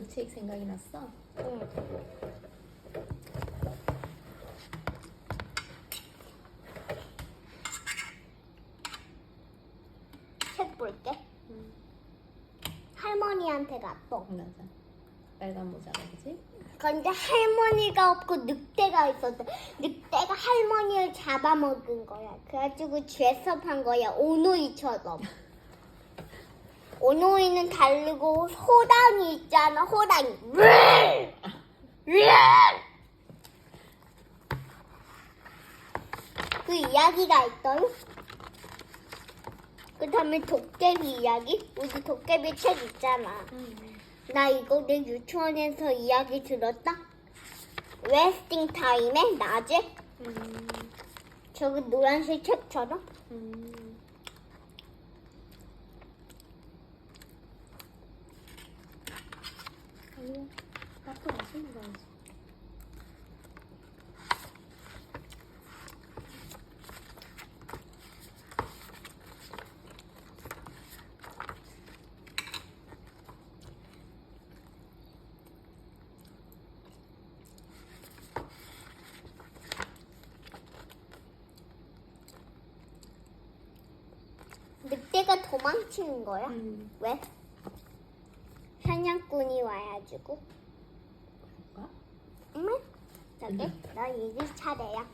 그 책 생각이 났어? 응. 책 볼게. 응. 할머니한테 갔어. 맞아. 빨간 모자가 그지? 근데 할머니가 없고 늑대가 있었어. 늑대가 할머니를 잡아먹은 거야. 그래가지고 죄섭한 거야. 오노이처럼. 오노이는 다르고 호랑이 있잖아. 호랑이. 그 이야기가 있던. 그 다음에 도깨비 이야기. 우리 도깨비 책 있잖아. 응. 나 이거 내 유치원에서 이야기 들었다. 웨스팅 타임에 낮에 음. 저기 노란색 책처럼 음. 아니야. 앞으로 마시는 거야지. 늑대가 도망치는 거야. 음. 왜? 사냥꾼이 와가지고. 볼까? 응? 저기 너 이제 차례야.